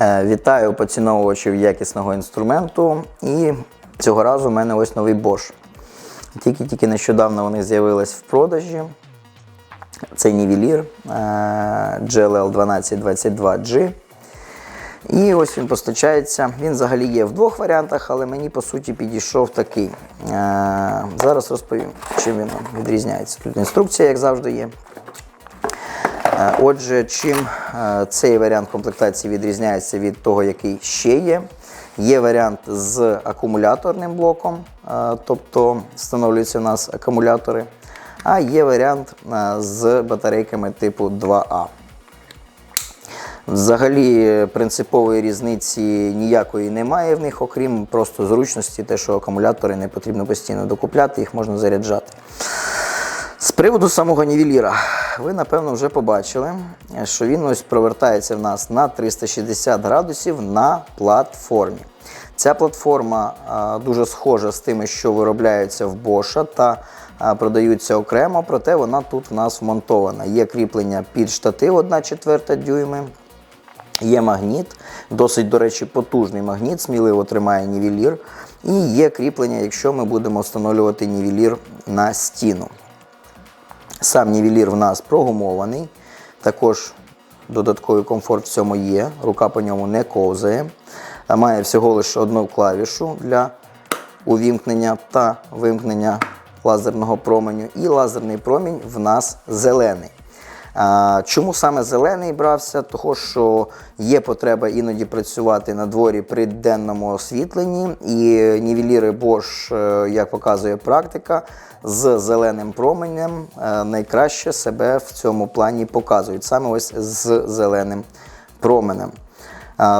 Е, Вітаю поціновувачів якісного інструменту. І цього разу в мене ось новий Bosch. Тільки-тільки нещодавно вони з'явились в продажі. Це нівелір е, GLL 1222G. І ось він постачається. Він взагалі є в двох варіантах, але мені по суті підійшов такий. Е, Зараз розповім, чим він відрізняється. Тут інструкція, як завжди, є. Е, Отже, чим е, цей варіант комплектації відрізняється від того, який ще є. Є варіант з акумуляторним блоком, е, тобто встановлюються у нас акумулятори, а є варіант з батарейками типу 2А. Взагалі принципової різниці ніякої немає в них, окрім просто зручності, те, що акумулятори не потрібно постійно докупляти, їх можна заряджати. З приводу самого нівеліра, ви напевно вже побачили, що він ось провертається в нас на 360 градусів на платформі. Ця платформа дуже схожа з тими, що виробляються в Bosch та продаються окремо, проте вона тут в нас вмонтована. Є кріплення під штатив 1,4 дюйми. Є магніт, досить, до речі, потужний магніт, сміливо тримає нівелір. І є кріплення, якщо ми будемо встановлювати нівелір на стіну. Сам нівелір в нас прогумований, також додатковий комфорт в цьому є, рука по ньому не ковзає, має всього лише одну клавішу для увімкнення та вимкнення лазерного променю. І лазерний промінь в нас зелений. Чому саме зелений брався? Того, що є потреба іноді працювати на дворі при денному освітленні, і нівеліри Bosch, е, як показує практика, з зеленим променем е, найкраще себе в цьому плані показують, саме ось з зеленим променем.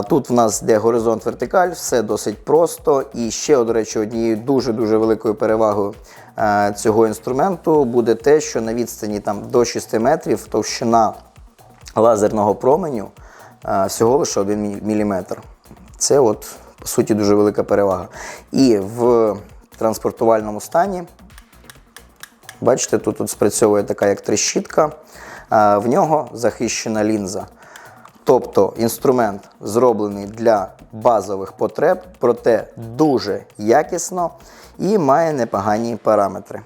Тут в нас йде горизонт вертикаль, все досить просто. І ще, до речі, однією дуже-дуже великою перевагою е, цього інструменту буде те, що на відстані там, до 6 метрів товщина лазерного променю е, всього лише 1 мм. Це, от, по суті, дуже велика перевага. І в транспортувальному стані, бачите, тут, тут спрацьовує така як трещітка, е, в нього захищена лінза. Тобто інструмент зроблений для базових потреб, проте дуже якісно і має непогані параметри.